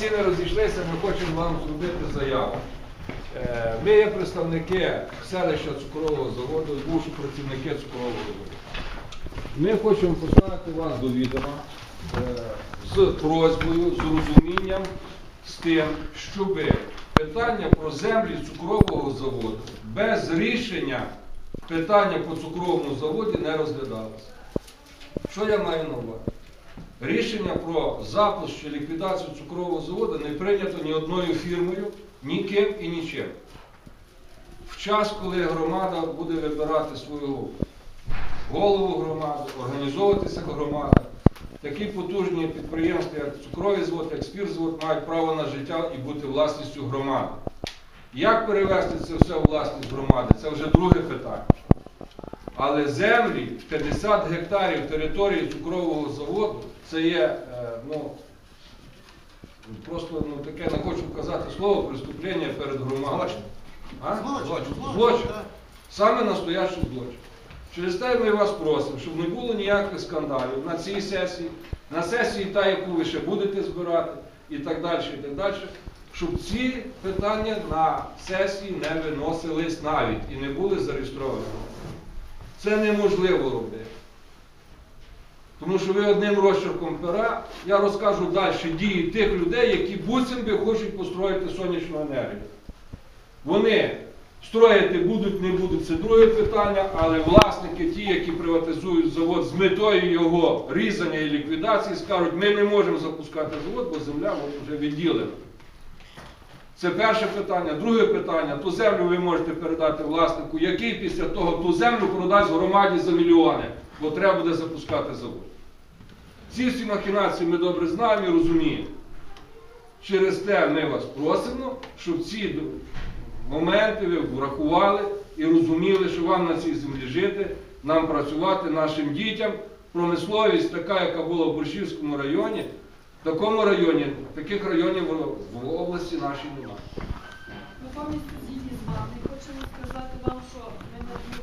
Всі не розійшлися, ми хочемо вам зробити заяву. Е, Ми є представники селища цукрового заводу, бувші працівники цукрового заводу. Ми хочемо поставити вас до відома е, з просьбою, з розумінням, з тим, щоб питання про землі цукрового заводу без рішення питання по цукровому заводі не розглядалося. Що я маю на увазі? Рішення про запуск чи ліквідацію цукрового заводу не прийнято ні одною фірмою, ніким і нічим. В час, коли громада буде вибирати свою голову громади, організовуватися громада, такі потужні підприємства, як цукровий завод, як спіртзавод, мають право на життя і бути власністю громади. Як перевести це все у власність громади? Це вже друге питання. Але землі 50 гектарів території цукрового заводу це є, е, ну, просто ну, таке не хочу казати слово преступлення перед громадою. Злочин. Злочин. Злочин. Саме настоящий злочин. Через те ми вас просимо, щоб не було ніяких скандалів на цій сесії, на сесії та, яку ви ще будете збирати, і так далі, і так далі, щоб ці питання на сесії не виносились навіть і не були зареєстровані. Це неможливо робити. Тому що ви одним розчерком пера, я розкажу далі дії тих людей, які буцім би хочуть построїти сонячну енергію. Вони строїти будуть, не будуть, це друге питання, але власники, ті, які приватизують завод з метою його різання і ліквідації, скажуть, ми не можемо запускати завод, бо земля вже відділена. Це перше питання. Друге питання, ту землю ви можете передати власнику, який після того ту землю продасть громаді за мільйони, бо треба буде запускати завод. Ці всі махінації ми добре знаємо і розуміємо. Через те ми вас просимо, щоб ці моменти ви врахували і розуміли, що вам на цій землі жити, нам працювати, нашим дітям. Промисловість така, яка була в Борщівському районі, в такому районі, таких районів в- області нашій немає. Ми повністю згідні з вами. Хочемо сказати вам, що ми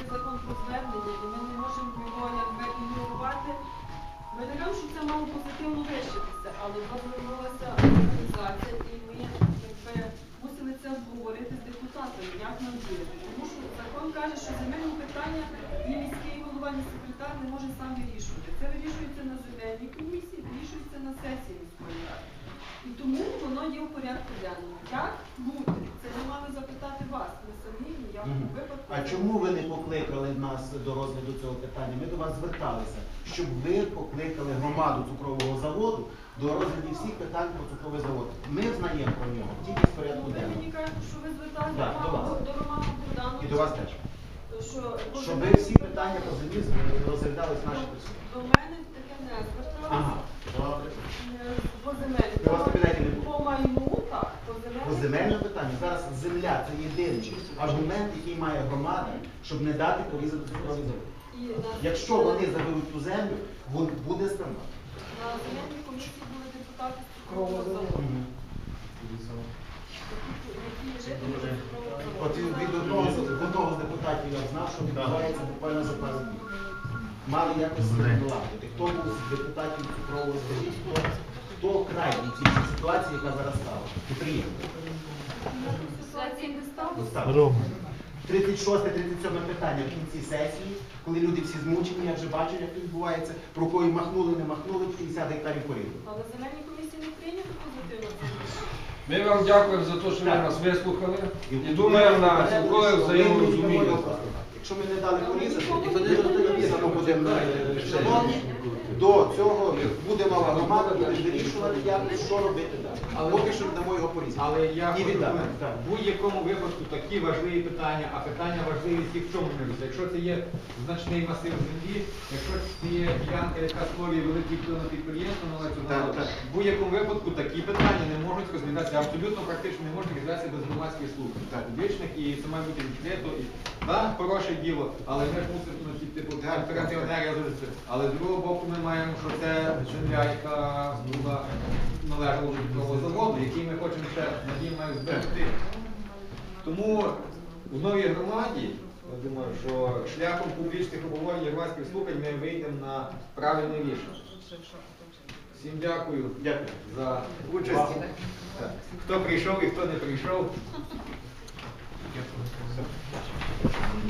є закон про звернення, і ми не можемо його якби ігнорувати. Ми не що це мало позитивно вирішитися, але звернулася організація, і ми якби мусили це обговорити з депутатами, як нам діяти. Тому що закон каже, що земельні питання ні міський голова, ні секретар не може сам вирішувати. Це вирішується на земельній комісії, вирішується на сесії міської ради. І тому воно є у порядку денному. Як бути? Це ми мали запитати вас. Ми самі ніякому Мгм. випадку. А чому ви не покликали нас до розгляду цього питання? Ми до вас зверталися, щоб ви покликали громаду цукрового заводу до розгляду всіх питань про цукровий завод. Ми знаємо про нього тільки з порядку Ну, Ви мені кажете, що ви зверталися Так, до вас. до, Романа. І до вас теж. Що, Щоб ви всі питання по землі розглядались наші присутні. До мене таке не зверталися. Ага, добре. Е, По земель. Ви вас кабінеті не? По майну, так. По земель. По земельному питанню зараз земля це єдиний аргумент, який має громада, щоб не дати порізати цукровий завод. І на- Якщо вони заберуть ту землю, вон- буде скандал. На земельній комісії були депутати з цукрового. От від одного з депутатів я знав, що відбувається буквально за пару днів. Мали якось налагодити. Хто був з депутатів цукрового скажіть, хто, хто крайній цій ситуації, яка зараз стала? Підприємство. Ситуації не стало. 36-37 питання в кінці сесії, коли люди всі змучені, я вже бачу, як це відбувається, рукою махнули, не махнули, 50 гектарів порізали. Але земельні комісії не прийняли позитивно. Ми вам дякуємо за те, що ви нас вислухали і думаємо на цілкове взаєморозуміння. Якщо ми не дали порізати, шановні. До цього буде нова громада, буде вирішувати, як що робити далі. Але- Поки що дамо його порізати. Але я І віддати. В будь-якому випадку такі важливі питання, а питання важливі всі в чому міриться. Якщо це є значний масив землі, якщо це є ділянка, яка створює великий вплив на підприємство, на національну, в будь-якому випадку такі питання не можуть розглядатися, абсолютно практично не можуть розглядатися без громадських. Так. Публічних і це має бути відкрито. І, да, хороше діло, але ми мусимо ті, типу, оперативнерія зробити. Але з другого боку ми маємо, що це земля, яка була належала до заводу, який ми хочемо ще надіємо зберегти. Тому в новій громаді, я думаю, що шляхом публічних обговорень і громадських слухань ми вийдемо на правильне рішення. Всім дякую Дякую. за участь. Хто прийшов і хто не прийшов.